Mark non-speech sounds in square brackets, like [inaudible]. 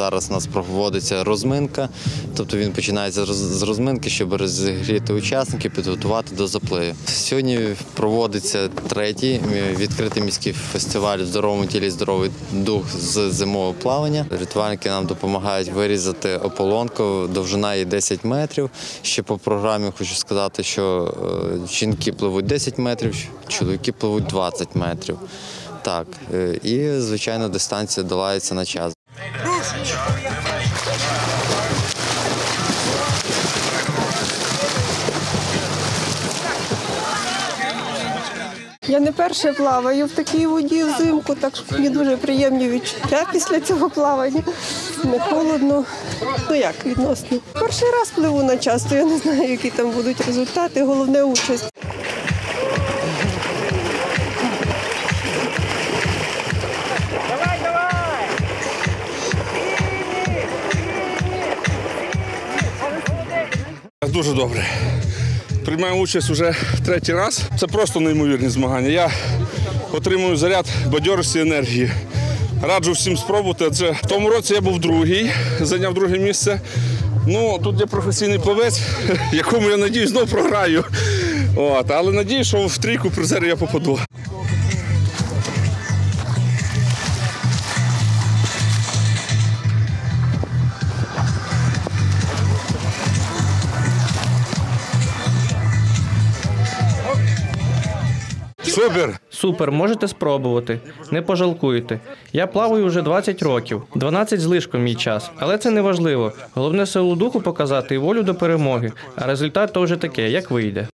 зараз у нас проводиться розминка, тобто він починається з розминки, щоб розігріти учасників, підготувати до запливу. Сьогодні проводиться третій е, відкритий міський фестиваль в здоровому тілі здоровий дух з зимового плавання. Рятувальники нам допомагають вирізати ополонку, довжина її 10 метрів. Ще по програмі хочу сказати, що е, жінки пливуть 10 метрів, чоловіки пливуть 20 метрів. Так, е, і звичайно дистанція долається на час. Я не перше плаваю в такій воді взимку, так що мені дуже приємні відчуття після цього плавання. Не холодно. Ну як відносно. Перший раз пливу на час, то я не знаю, які там будуть результати. Головне участь. Дуже добре. Приймаю участь уже третій раз. Це просто неймовірні змагання. Я отримую заряд бадьорості енергії. Раджу всім спробувати. Адже в тому році я був другий, зайняв друге місце. Ну, тут є професійний плавець, [laughs] якому я надію знову програю. От, але надію, що в трійку призерів я попаду. Супер! Супер, можете спробувати. Не пожалкуєте. Я плаваю вже 20 років, 12 злишком мій час. Але це не важливо. Головне силу духу показати і волю до перемоги. А результат то вже таке, як вийде.